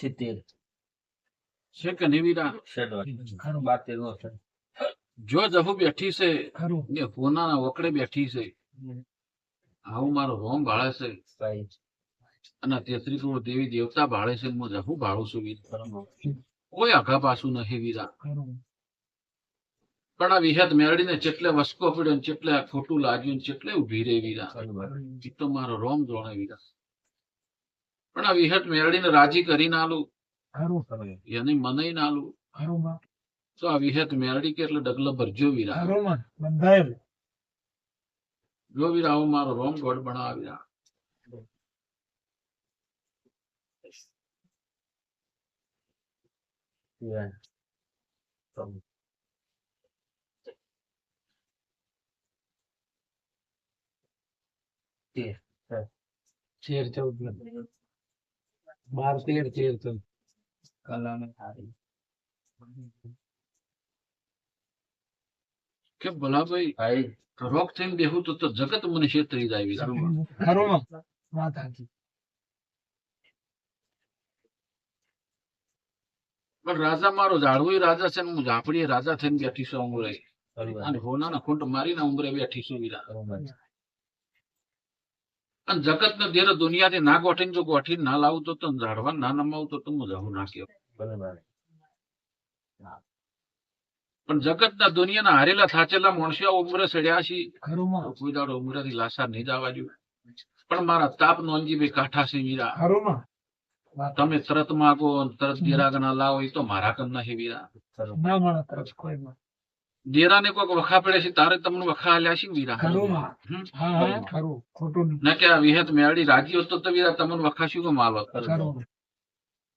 સિત્તેર. છે કે નહીં વીરા? શેઠ બાતેર નો છે. જો જહુ બેઠી છે. ખરું. ને હોનાના વકડે બેઠી છે. આવું મારો રોમ ભાળે છે. અને તેત્રી કરોડ દેવી દેવતા ભાળે છે. હું જહુ ભાળું છું વીર. કોઈ આઘા પાછું નહીં વીરા. પણ આ વિહત મેળડીને ચેટલે વસકો પડ્યો ને ચેટલે ખોટું લાગ્યું ને ચેટલે ઊભી રે વીરા. એ તો મારો રોમ જોણે વીરા. પણ આ વિહત મેળવીને રાજી કરીને નાલું એને મને ના આલું. ખરું માં. તો આ વિહત મેળડી કે એટલે ડગલો ભરજો વીરા. જો વીરા મારો રોમ ગોળ બનાવ ચૌદ બાર તેર તેર તો. કલાને સારી. કે ભલાભાઈ ભાઈ. રોગ થઈને બેહું તો તો જગત મને છેતરી જાય વીરા ખરું વાત સાચી. પણ રાજા મારો જાળવો રાજા છે હું ઝાપડી રાજા થઈને બેઠી છું ઉંગરે અને હોના ખૂંટ મારીને ઉમરે બેઠી છું વીરા. અને જગત ને ધીરે દુનિયાથી ના ગોઠીને જો ગોઠીને ના લાવું તો તને ઝાડવા ના નમાવું તો તું જવું ના કહેવાય પણ જગત ના દુનિયાના હારેલા થાચેલા માણસો ઉમરે સડ્યા છે. કોઈ દાડો ઉંમરેથી લાસા નહીં જવા દઉં. પણ મારા તાપ નોંજી ભાઈ કાઠા છે વીરા. તમે તરત માગો તરત ગિરાગ ના લાવો એ તો મારા કમ વીરા. ના કોઈ માં દેરાને કોઈક વખા પડે છે તારે તમને વખા આલ્યા છે વીરા? ખરું માં. હમ? હા હા ખરું. ખોટું ના કે આ વિહેત મેળી રાજી હોત તો વીરા તમને વખા શું કેમ આલો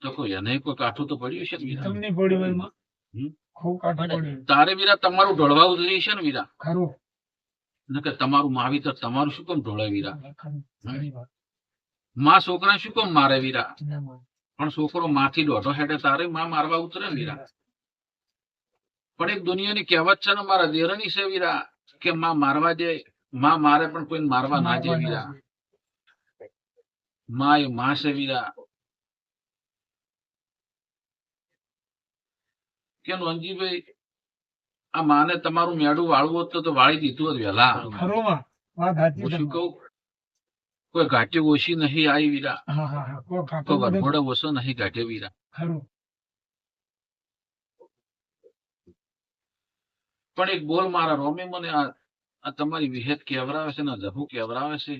તો કોઈ એને કોઈ કાઠું તો પડ્યું છે વીરા? તમને પડ્યું હોયમાં. હમ? ખૂબ કાઢું પડ્યું. તારે વીરા તમારું ઢોળવા ઉતરી છે ને વીરા? ખરું. ને કે તમારું માવીતર તમારું શું કેમ ઢોળે વીરા? માં છોકરા શું કેમ મારે વીરા? પણ છોકરો માથી દોઢો હેડે તારે માં મારવા ઉતરે વીરા? પણ એક દુનિયાની કહેવત છે ને મારા દેરની સેવીરા કે માં મારવા દે માં મારે પણ કોઈને મારવા ના જેવીરા માં એ માં સેવીરા કે નોંધજીભાઈ આ માને તમારું મેડું વાળવું હતું તો વાળી દીધું હતું વહેલા. હું શું. કોઈ ઘાટી ઓછી નહીં આવી વીરા કોઈ વરઘોડે ઓછો નહીં ઘાટે વીરા પણ એક બોલ મારા રોમે મને આ તમારી વિહેત કેવરાવે છે ને જભુ કેવરાવે છે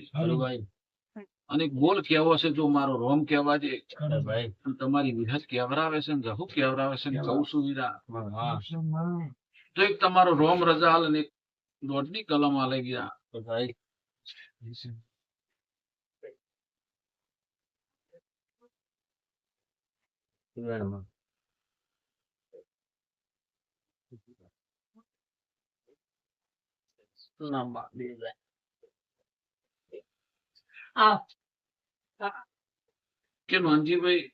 અને એક બોલ કેવો છે જો મારો રોમ કેવા દે ખરું. ભાઈ અને તમારી વિહત કેવરાવે છે ને જહુ કેવરાવે છે ને કહું છું વીરા તો એક તમારો રોમ રજા અને એક દોઢની કલમ હાલે વીરા તો ભાઈ શિવણમાં લાંબા બે જાય કે નોનજીભાઈ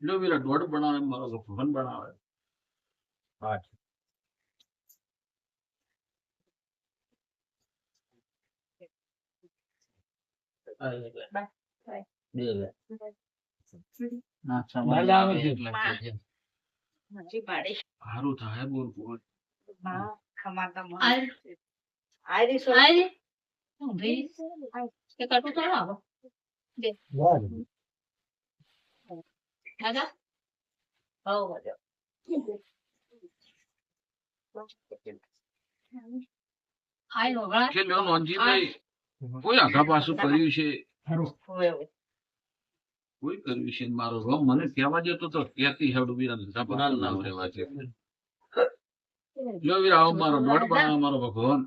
લો વીરા દોઢ બનાવે મારો ભવન બનાવે આઠ બે લે ના મજા આવે છે. હજી ભાડે સારું થાય બોલ હાય લોગા. કે લ્યો નોનજીભાઈ કોઈ આઘા પાછું કર્યું છે. કોઈ કર્યું છે મારો રોમ મને કહેવા જતો તો કેતી હડુબી ધંધા નામ રહેવા છે જો વીરા આવો મારો દોઢ બનાવે મારો ભગવાન.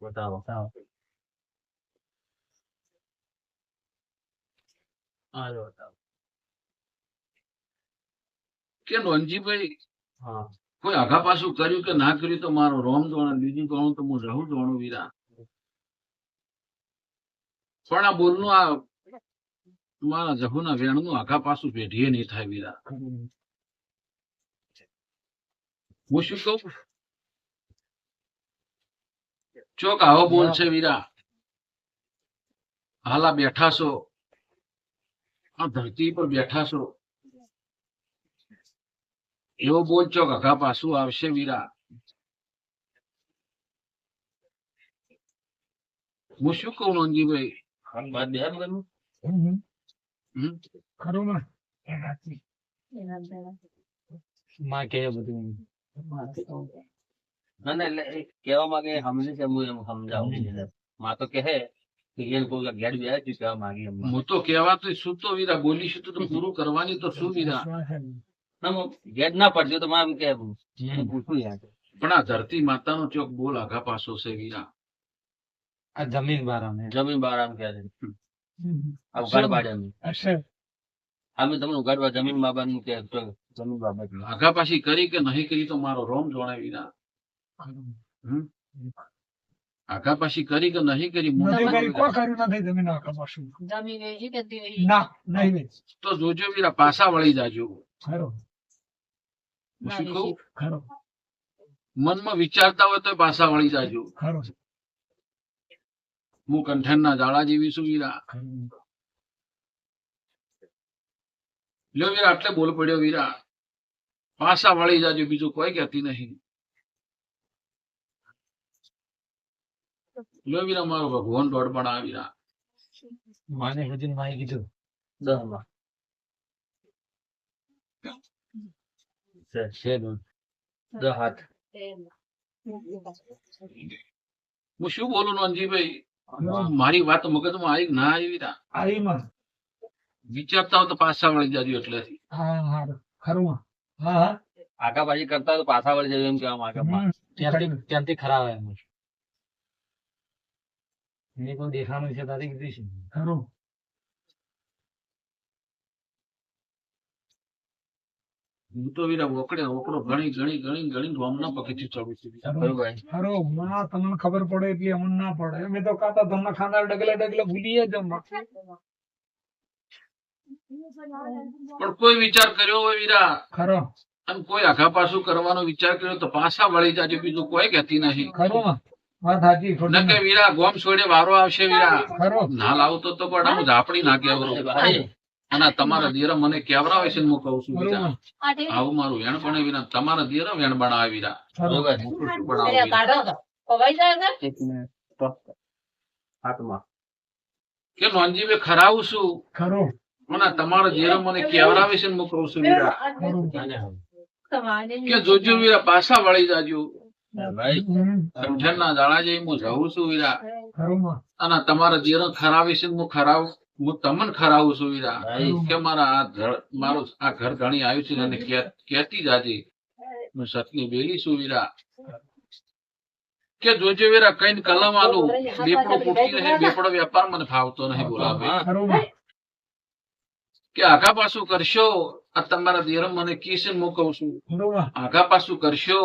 બતાવો. બતાવો. કે નોનજીભાઈ હા. કોઈ આઘા પાછું કર્યું કે ના કર્યું તો મારો રોમ જોણે બીજું જોણું તો હું રહું જોણું વિરા પણ આ બોલનું આ મારા જહુના વેણનું આખા પાછું પેઢીએ નહીં થાય વિરા હું શું કહું? ચોક આવો બોલ છે વીરા હાલા બેઠા છો. આ ધરતી પર બેઠા છો. એવો બોલ ચોક આખા પાછું આવશે વીરા હું શું કહું નોંધીભાઈ બાદ બે એમ કરવું? હમ? ખરું માં કે બધું ના ના એટલે એ માંગે સમજે છે હું એમ સમજાવું માં તો કહે કે એને કોઈ ઘેર બે જ કહેવા માંગી એમ હું તો શું તો વીરા બોલીશું તો પૂરું કરવાની તો શું વીરા ઘેર ના પડજો તો મારે કે પણ આ ધરતી માતાનો ચોક બોલ આઘા પાછો છે વીરા આ જમીન બારા ને જમીન બહાર આમ છે આ ઉગાડ અમે તમને ઉગાડવા જમીન બાબતનું કે જમીન બાબા આગા પાછી કરી કે નહીં કરી તો મારો રોમ જોણે વીરા આગા પાછી કરી કે નહીં કરી જમીન. ના નહીં તો જોજો વીરા પાછા વળી જાજો. ખરો મનમાં વિચારતા હોય તો પાછા વળી જાજો. હું કંઠન ના જાળા જેવી છું વીરા લ્યો વીરા આટલે બોલ પડ્યો વીરા. પાછા વળી જાજો બીજું કોઈ કહેતી નહીં. લ્યો વીરા મારો ભગવાન દોડ પણ આ વીરા. માને સુધી માઈ કીધું. માં. છે દોઢ. દસ હાથ હું શું બોલું નોનજીભાઈ મારી વાત મગજમાં આવી કે ના આવી માં વિચારતા હોય તો પાછા વળી જજો એટલે હા હા ખરું હા હા આગા કરતા હોય તો પાછા વળી જજો એમ કેવા માંગે ત્યાંથી ત્યાંથી ખરાબ એમ એને કોઈ દેખાણું છે તારી કીધી છે ખરું હું તો વીરા ઓકડે ઓકડો ઘણી ઘણી ઘણી ઘણી રોમના પગથિયું ચડું છું. વીરા. માં તમને ખબર પડે એટલી અમને ના પડે. અમે તો કાતા તમને ખાનાર ડગલે ડગલે ભૂલીએ જ પણ કોઈ વિચાર કર્યો હોય વીરા? ખરો. અને કોઈ આઘા પાછું કરવાનો વિચાર કર્યો તો પાછા વળી જાજો બીજું કોઈ કહેતી નહીં. ખરો વાત સાચી ન વીરા ગોમ છોડે વારો આવશે વીરા. ખરો. ના લાવતો તો પણ હું ઝાપડી નાખ્યા અને તમારા દીરા મને કેવરાવે છે હું કઉ છું. આવું મારું વેણ પણ તમારા વેણ બનાવે વીરા હાથમાં. કે ખરાવું છું. ખરો. અને તમારા દીરા મને કેવરાવે છે હું કઉ છું વીરા કે જોજો વીરા પાછા વળી જાજો. સમજણ ના દાડા જેવી હું જઉં છું વીરા. અને તમારા દીરા ખરાવી છે હું ખરાવ. હું તમને ખરાવું સુવિધા કે મારા આ મારું આ ઘર ઘણી આવ્યું છે અને કહેતી જાતી હું સતની બેલી સુવિધા કે જોજે વેરા કઈ કલમ આલું. બેપડો પૂટતી નહીં બેપડો વેપાર મને ફાવતો નહીં બોલાવે. કે આઘા પાછું કરશો આ તમારા દેરમ મને કીસે હું છું. આઘા પાછું કરશો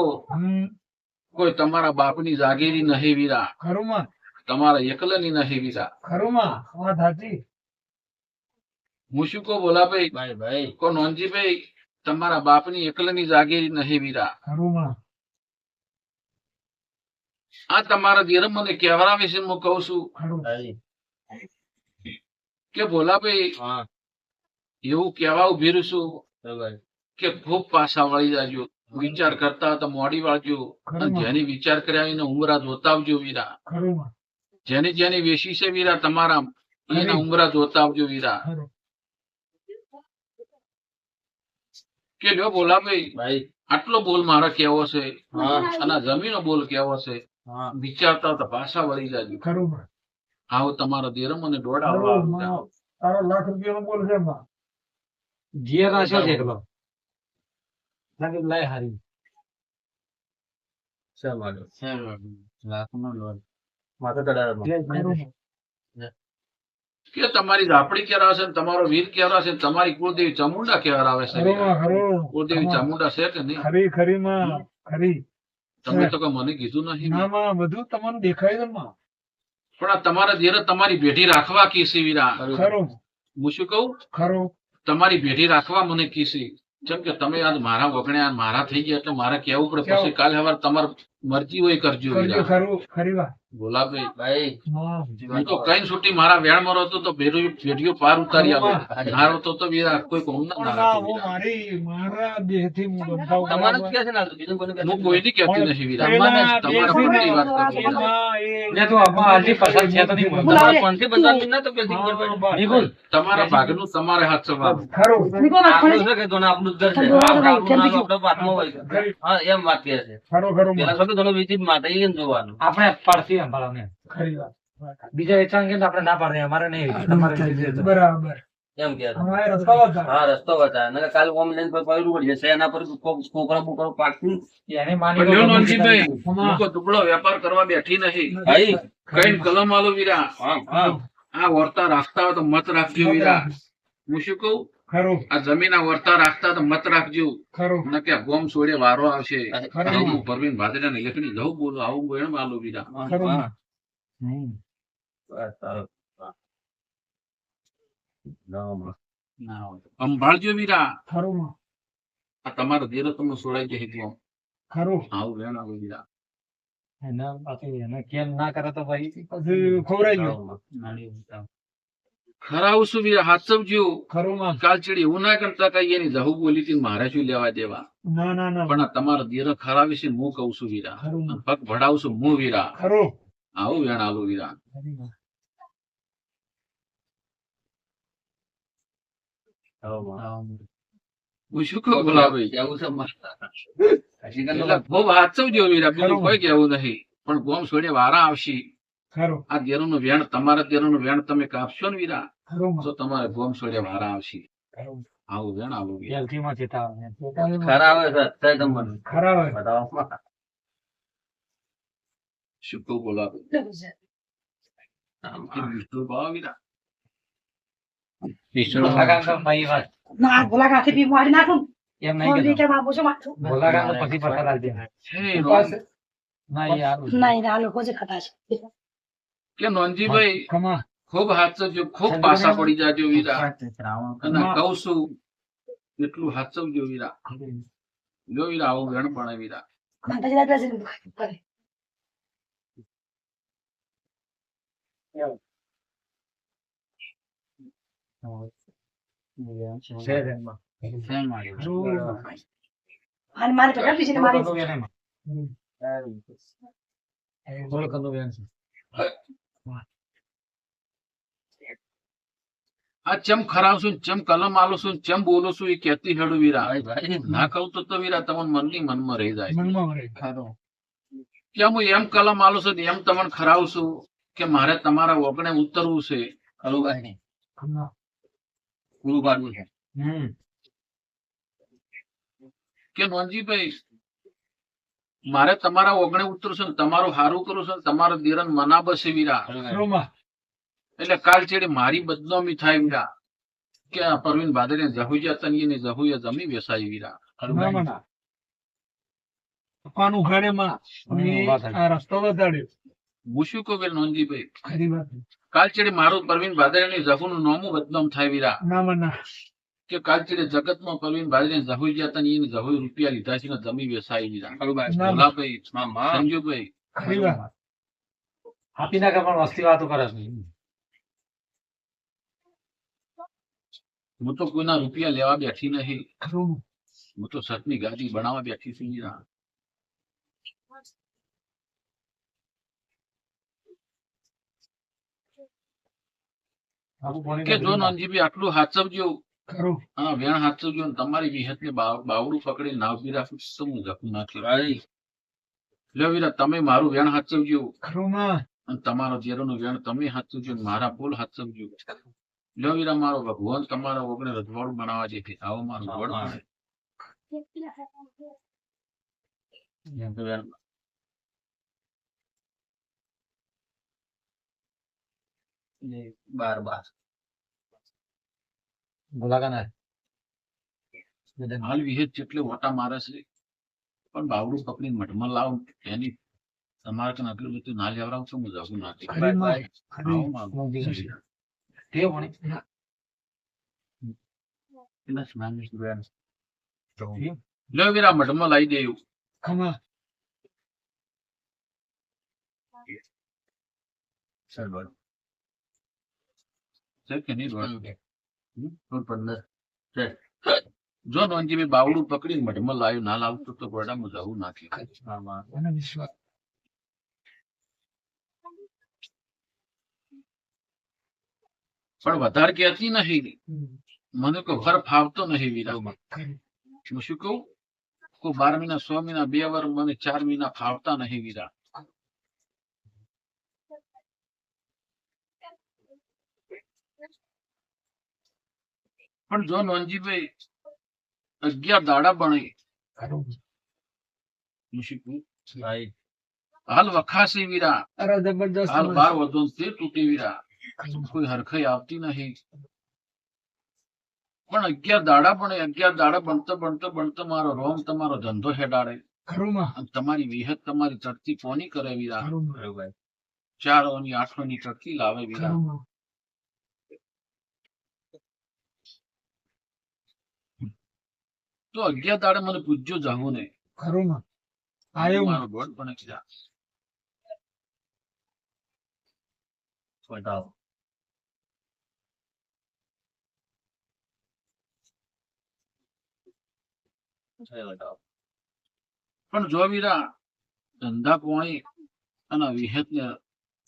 કોઈ તમારા બાપની જાગીરી નહીં વીરા. તમારા એકલાની નહીં વીરા. ખરું વાત સાચી. હું શું કહું? બોલાભાઈ ભાઈ. ભાઈ કો નોનજીભાઈ તમારા બાપની એકલની જાગીરી નહીં વીરા આ તમારા દેરમ મને કહેવરાવે વિશે હું કહું છું. કે ભોલાભાઈ હા. એવું કહેવા ઊભી છું કે ખૂબ પાછા વળી જાજો. વિચાર કરતા હતા મોડી વાળજો. જેની વિચાર કર્યા એને ઉમરા જોતા આવજો વીરા જેની જેની વેશી છે વીરા તમારા એના ઉમરા જોતા આવજો વીરા કે લ્યો ભાઈ આટલો બોલ મારો કેવો છે? અને જમીનો બોલ કેવો છે? વિચારતા હતા પાછા વળી જાજો. ખરો આવો તમારો દેરમ અને તારો લાખ રૂપિયાનો બોલ છે માં જીએ રાખ્યો છે એકલો લાગે લાય હારી. માટે લાખનો લોન માથે ચડાવ્યો. કે તમારી ઝાપડી ક્યારે આવશે તમારો વીર ક્યારે આવશે તમારી કુળદેવી ચામુંડા છે? ખરો માં ખરો કુળદેવી ચામુંડા છે કે નહીં? ખરી ખરી માં ખરી. તમે તો મને કીધું નહીં. બધું તમને દેખાય છે પણ આ તમારા ધીરે તમારી ભેટી રાખવા કીસી વીરા. હું શું કહું? ખરો. તમારી ભેટી રાખવા મને કીસી. જેમ કે તમે આજ મારા વગણે મારા થઈ ગયા એટલે મારે કેવું પડે પછી કાલે સવારે તમારે મરજી હોય કરજો ભાઈ હું તો કઈ છૂટી મારા વેણમાં રહેતો તો ભેડિયો પાર ઉતારી આવે નારો તો તો વીરા કોઈ કોમ ના હું. મારી મારા તમારે કે છે ને બીજું કહેતું નથી વીરા તમારા પણની વાત કરું તું પસંદ છે તો નહીં. તમારે ના તો પડે. બસ. નિકુલ તમારા ભાગનું તમારે હાથ ચલાવવાનું. ખરું આપણું છે કે તો આપણું જ ઘર છે. આપણું હોય હા, એમ વાત કહે છે. ખરું ખરું કે વિચિત માટે જોવાનું. આપણે પડતી સંભાળો ખરી વાત. બીજા વેચાણ કે આપણે ના પાડે અમારે નહીં. બરાબર. એમ કહે છે. અમારે રસ્તા હતા હા, રસ્તો બતાવે. નકર કાલે ઓનલાઈન પર પડ્યું પડી જશે. એના પર કો- છોકરા બોકરા પાકથી એની માની પણ નોનજીભાઈ, આમાં- દુબળો વેપાર કરવા બેઠી નહીં ભાઈ, કઈ કલમ આલો વીરા. હા, હા. આ વર્તા રાખતા હોય તો મત રાખજો વીરા. હું શું કહું? ખરું. આ જમીન આ વર્તા રાખતા તો મત રાખજો. ખરું. ન કે ગોમ છોડે વારો આવશે. ખરું. જવું પરવીન ભાદરા ને લેખની જવું બોલો આવું હા. હમ. બસ, ના, હોય. સંભાળજો વીરા ખરું આ તમારા દેરો તમને છોડાઈ જાય તો ખરું. આવું વેણ આવું વીરા એના પાછી એને કેમ ના કરે તો ભાઈ? પછી ખવડાઈ ગયું ખરા આવું શું વીરા હાથવજો ખરું માં કાલચડી એવું ના કરતા કઈ એની જહુ બોલી ને મારે શું લેવા દેવા? ના ના ના. પણ તમારા દેરો ખરા વિશે હું કઉ છું વીરા. માં. પગ ભડાવશું હું વીરા. ખરું. આવું વેણ આલો વીરા. હું શું કહું ભોલાભાઈ કેવું છે ખૂબ હાથવજો વીરા. બીજું કોઈ કેવું નહીં. પણ ગોમ છોડે વારા આવશે. આ દેરો નું વેણ તમારા દેરોનું વેણ તમે કાપશો ને વીરા. માં. તો તમારે ગોમ છોડે વારા આવશે. આવું વેણ આવું જલ્દી માં ચેતા ખરા આવે છે અત્યારે તમને ખરા હોય. બતાવો. શું કહું ભોલાભાઈ એ વિષ્ણુ ભાવ ભાઈ વાત. ના ભોલા કાથી બી મારી નાખું. એમ નહીં કે બાપુ શું માથું? ભોલાકાંત તો પછી પસાર આવી જાય. હે ઉપાસ ના એ હારું છે. નહીં આ લોકો જ ખાતા છે કે નોનજીભાઈ ખમા. ખૂબ હાથવજો ખૂબ પાસા પડી જાજો વીરા. અને કઉ કહું છું એટલું હાથવજો વીરા. જો વીરા આવું વેણ પણ વીરા. મારે પેલા પીછે મારી થોડું એને એમાં. થોડું કંદુ બેન છે. આ ચમ ખરાવશું છું ચમ કલમ આલું છું ચમ બોલું છું એ કહેતી હેડું વીરા. ના કહું તો તો વીરા તમને મનની મનમાં રહી જાય મનમાં વળે. કે હું એમ કલમ આલું છું એમ તમને ખરાવ છું કે મારે તમારા વગણે ઉતરવું છે ખરું ભાઈ. પૂરું પાડવું છે. કે નોનજીભાઈ મારે તમારા ઓગણે ઉતરું છે તમારું હારું કરવું છે ને તમારો દિરન મનાબસે વીરા. એટલે કાલ છેડે મારી બદનામી થાય વીરા. કે આ પરવીન ભાદરે જહુજા તનીએ ને જહુયા જમી વેસાઈ વીરા. ના માં. આ રસ્તો હું શું કહું કે ખરી વાત. કાલ ચેડે મારું પરવીન ભાદરે ને જહુનું નોમું બદનામ થાય વીરા. ના મના કે કાલ જગતમાં પરવીન ભાદરે જહુજા તનીએ ને જહુ રૂપિયા લીધા છે ને જમી બેસાય વીરા. ભાઈ. ભોલાભાઈ. સંજુભાઈ. ખરી વાત. આપી પણ વસ્તી વાતો કરે છે. હું તો કોઈના રૂપિયા લેવા બેઠી નહીં. હું તો સતની ગાડી બનાવવા બેઠી છું કે જો નંદજીભાઈ આટલું હાચવજો. હા વેણ હાચવજો ને તમારી વિહત ને બાવડું પકડી નાવ તો હું જખું નાખી ભાઈ. લ્યો વીરા તમે મારું વેણ હાચવજો. ખરું અને તમારો જેરોનું વેણ તમે હાચવજો મારા બોલ હાચવજો. લ્યો વીરા મારો ભગવાન તમારા ઓગણે રજવાડું બનાવવા છે. આવો મારું વડ. બાર બાર. ભોલાકાંત હાલ વિહેત જેટલે ઓટા મારે છે પણ બાવડું પકડી મઢમાં લાવ એની તમારે કને આટલું બધું ના લેવડાવશો હું જાગું નાખી ખરી માં આવો ખરી મારું ટેવ ભણી. એના સ્નાનની બેન. લ્યો વીરા મઢમાં લાવી દે એવું. ખમા છે કે નહીં રોડ? પંદર જો નોંધજી બાવડું પકડીને મઢમાં લાવ્યું ના લાવતું તો ગોડામાં જવું નાખી મને વિશ્વાસ પણ વધારે કહેતી નહીં. મને કોઈ વર ફાવતો નહીં વીરા. હું શું કહું? કોઈ બાર મહિના સો મહિના બે વર મને ચાર મહિના ફાવતા નહીં વીરા. પણ જો નોનજીભાઈ અગિયાર દાડા બને. હું શું કહું? હાલ વખાસી વીરા. હાલ બાર વધુ તૂટી વીરા. કોઈ હરખાઈ આવતી નહીં. પણ અગિયાર દાડા પણ અગિયાર દાડા બનતો બનતો બનતો મારો રોમ તમારો ધંધો હેડાડે. ખરું માં અને તમારી વિહત તમારી ચડતી કોની કરે વીરા? ચાર ઓની આઠો ની ચડતી લાવે વીરા. તો અગિયાર દાડે મને પૂજ્યો જાવું ને. ખરું મારો ગોળ પણ બતાવો પણ જો વીરા ધંધા કોણી અને વિહત ને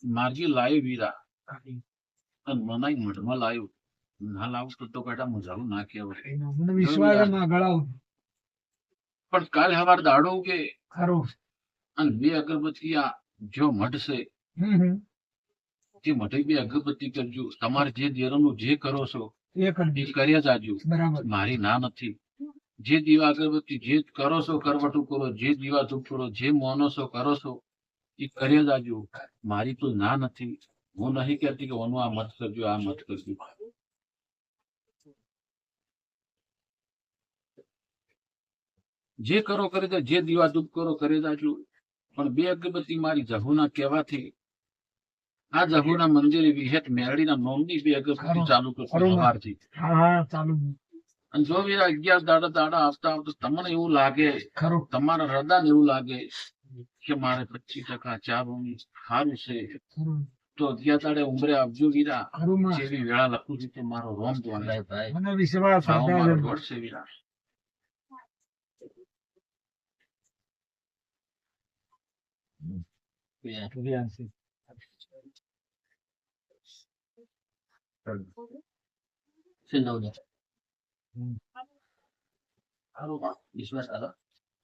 માર્ગી લાવી વીરા અને મનાઈ મઢમાં લાવ્યું ના લાવું તો તો કટા મજાવું ના કહેવાય. વિશ્વાસ ના ગળાવ પણ કાલે હવાર દાડો કે ખરો. અને બે અગરબત્તી આ જો મઢશે તે મઢે બે અગરબત્તી કરજો. તમારે જે દેરનું જે કરો છો એ કરી કર્યા જાજો. મારી ના નથી. જે દીવા અગરબત્તી જે કરો છો કરવટું કરો જે દીવા ધૂપ કરો જે મોનો છો કરો છો એ કરી જાજો મારી તો ના નથી. હું નહીં કહેતી કે ઓનું આ મત કરજો આ મત કરજો. જે કરો કરી દે જે દીવા ધૂપ કરો કરી જાજો પણ બે અગરબત્તી મારી જહુના કહેવાથી આ જહુના મંદિરે વિહેત મેરડીના નોમની બે અગરબત્તી ચાલુ કરશે સવારથી. હા ચાલુ. અને જો વીરા અગિયાર દાડા દાડા આવતા આવતા તમને એવું લાગે ખરું. તમારા હૃદય એવું લાગે કે મારે પચીસ ટકા ભૂમિ સારું છે તો અગિયાર દાડે ઉમરે આવજો વીરા. જેવી વેળા લખું છું તો મારો રોમ દોડે ભાઈ છે. વીરા. સારું વિશ્વાસ હાલો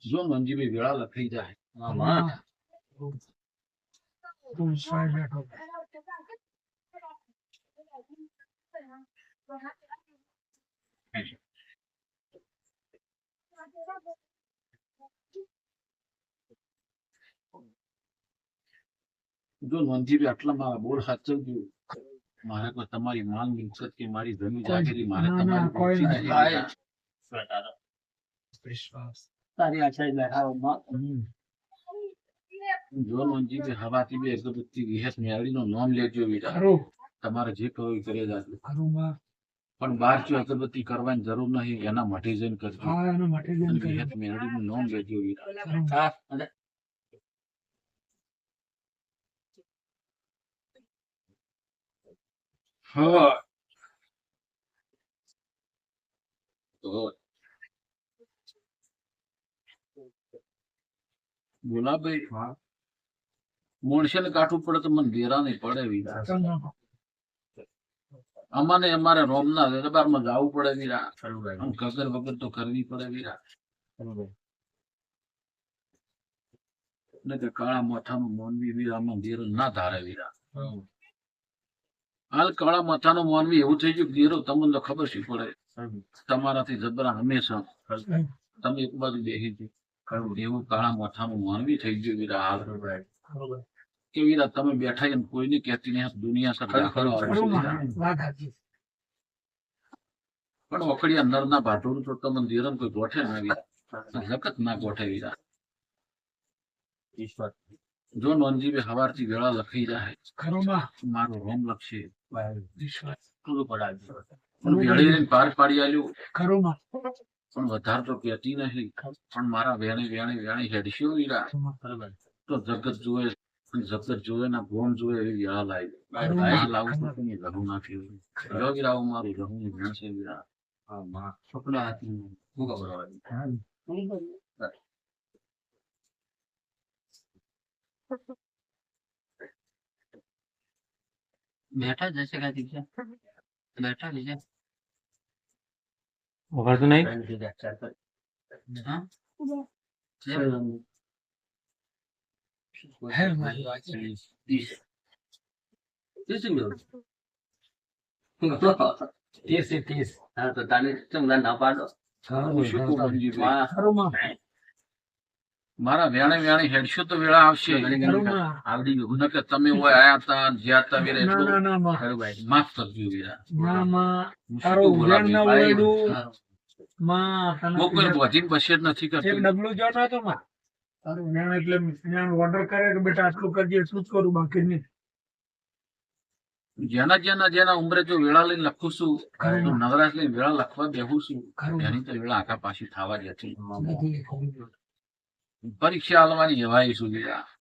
જો મંજીભાઈ વેળા લખાઈ જાય હા. માં વિશ્વાસ બેઠો. જો મંજીભાઈ આટલા મારા બોલ સાચવજો. મારે કોઈ તમારી માલ મિલકત કે મારી જમીન જાગીરી મારે તમારી કોઈ નહીં. જાય. વિશ્વાસ. તારી આશા જ જો હો કે હવાથી બે અગરબત્તી વિહેસ મેળવીનો નામ લેજો બેટા તમારે જે કહો એ કરી જાજો. પણ બાર જો અગરબત્તી કરવાની જરૂર નહીં એના માટે જઈને કરજો. હા એના માટે જ એમ અને મેળવીનું નામ લેજો વીરા હા. અને હા. મોણસે ને કાઠું પડે તો મને ઘેરા નહીં પડે વીરા. અમારે અમાને અમારે રોમના દરબારમાં જવું પડે વીરા. કગર વગર તો કરવી પડે વીરા. કાળા માથાનું મોનવી વીરામાં દેરો ના ધારે વીરા. હાલ કાળા માથાનો માનવી એવું થઈ ગયું કે દેરો તમને તો ખબર શી પડે. તમારાથી જબરા હંમેશા. તમે એક બાજુ બેસી છે એવું કાળા માથાનું માનવી થઈ ગયું વીરા હાલ. કે વીરા તમે બેઠા એમ કોઈને કહેતી નહીં દુનિયા સાચી. પણ ઓખડિયા નરના ભાટોનું તો તમને દેરમ કોઈ ગોઠે ના વીરા. જગત ના ગોઠે વીરા. જો જો હવાર હવારથી વેળા લખી જાય મારું રોમ લખશે. પૂરું પાડી આલ્યું. ખરું પણ વધારે તો કહેતી નથી પણ મારા વેણે વેણે વેણે હેડશ્યો વીરા બરાબર. તો જગત જોવે જગત જોવે ના ભોન જોવે એવી વેળા લાવી આ લાવું નથી કોઈને રહું નાખ્યું લો વીરા મારું લઘુ ની વેણ છે વીરા હા માં છોકરો હાથમાં શું ખબર હોય બેઠા જશે કાંઈ દીક્ષા બેઠા દીક્ષા વગાડતું નહીં હા હે મારી વાત છે. ત્રીસ ત્રીસ જ હશે કાંઈ ત્રીસ બેઠા જ છે. ચમ નહીં? ના પાડો હું શું કહું મંજીભાઈ? માં ખરું માં મારા વેણે વેણે હેડશો તો વેળા આવશે. આવડી ગયું. નકર તમે હોય આયા તા જ્યાં તા વીરા માફ કરજો વીરા ના માં હું શું તારો ઉજાણ ના ભોળાભાઈ? માં તને બહુ બસેટ નથી એક કરતું જો ના તો માં. તારું જ્ઞાન એટલે જ્ઞાન ઓર્ડર કરે કે બેટા આટલું કરજે એટલું જ કરું બાકી નહીં જેના જેના જેના ઉંમરે જો વેળા લઈને લખું છું નવરાશ લઈને વેળા લખવા બેહું છું. એની તો વેળા આખા પાછી થવા જ હતી. પરીક્ષા આલવાની જવાય સુધી.